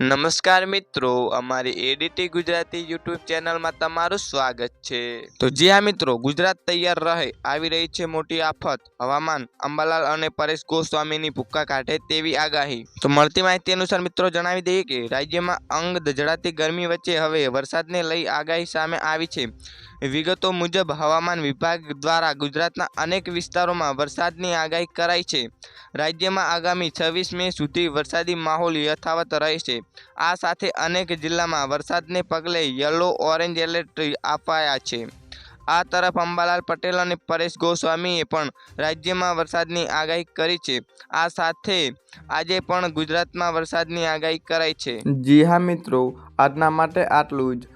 નમસ્કાર મિત્રો, અમારી એડીટી ગુજરાતી યુટ્યુબ ચેનલમાં તમારું સ્વાગત છે. તો જી હા મિત્રો, ગુજરાત તૈયાર રહે આવી રહી છે મોટી આફત. હવામાન, અંબાલાલ અને પરેશ ગોસ્વામીની ભૂક્કા કાઢે તેવી આગાહી. તો મળતી માહિતી અનુસાર મિત્રો જણાવી દઈએ કે રાજ્યમાં અંગ દઝડાતી ગરમી વચ્ચે હવે વરસાદને લઈ આગાહી સામે આવી છે. વિગતો મુજબ હવામાન વિભાગ દ્વારા ગુજરાતના અનેક વિસ્તારોમાં વરસાદની આગાહી કરાઈ છે. રાજ્યમાં આગામી છવ્વીસ મે સુધી વરસાદી માહોલ યથાવત રહેશે. આ સાથે અનેક જિલ્લામાં વરસાદને પગલે યલો ઓરેન્જ એલર્ટ અપાયા છે. આ તરફ અંબાલાલ પટેલ અને પરેશ ગોસ્વામીએ પણ રાજ્યમાં વરસાદની આગાહી કરી છે. આ સાથે આજે પણ ગુજરાતમાં વરસાદની આગાહી કરાઈ છે. જી હા મિત્રો, આજના માટે આટલું જ.